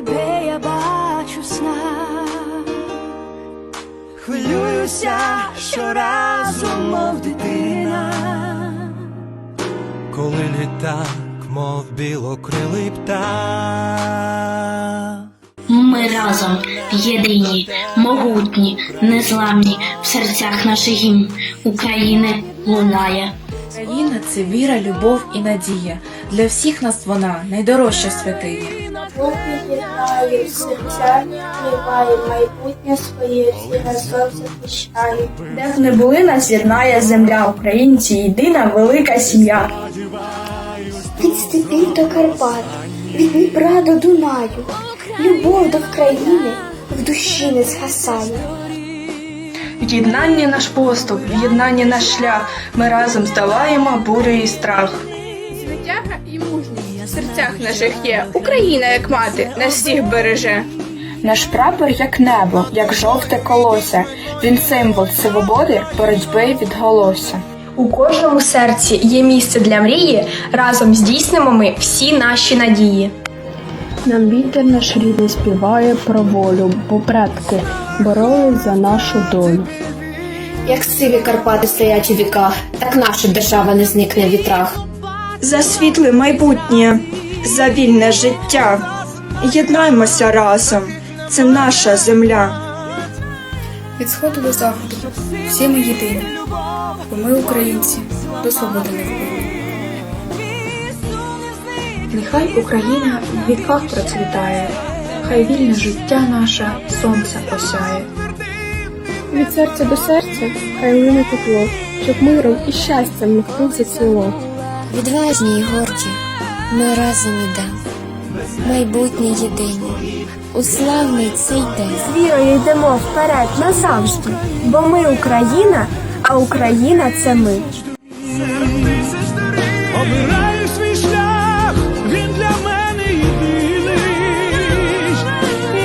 тебе я бачу сна. Хвилююся щоразу, мов дитина. коли не так, мов білокрилий птах. Ми разом єдині, могутні, незламні в серцях наших гімн України лунає. Україна це віра, любов і надія. Для всіх нас вона найдорожча святиня. Єднає серця, триває майбутнє своє, всі разом захищає. Де б не були, нас єднає земля, українці, єдина велика сім'я. Від степів до Карпат, від Дніпра до Дунаю, любов до України в душі не згасає. В єднанні наш поступ, в єднанні наш шлях. Ми разом здолаємо бурю і страх. В серцях наших є. Україна, як мати, нас всіх береже. Наш прапор як небо, як жовте колося. Він символ свободи, боротьби відголосся. У кожному серці є місце для мрії. Разом здійснимо ми всі наші надії. Нам вітер наш рідний співає про волю, бо предки боролись за нашу долю. Як сиві Карпати стоять у віках, так наша держава не зникне в вітрах. За світле майбутнє, за вільне життя. Єднаймося разом. Це наша земля. Від сходу до заходу всі ми єдині, бо ми українці до свободи не вбили. Нехай Україна в віках процвітає, хай вільне життя наше сонце осяє. Від серця до серця хай лине тепло, щоб миром і щастям нехтуться село. Відважні й горді, ми разом ідемо. Майбутнє єдине, у славний цей день. З вірою йдемо вперед назавжди, бо ми Україна, а Україна це ми. Обираю свій шлях, він для мене єдиний.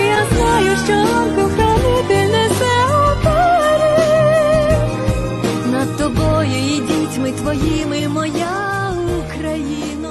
Я знаю, що несе опери. Над тобою і дітьми твоїми моя Україна.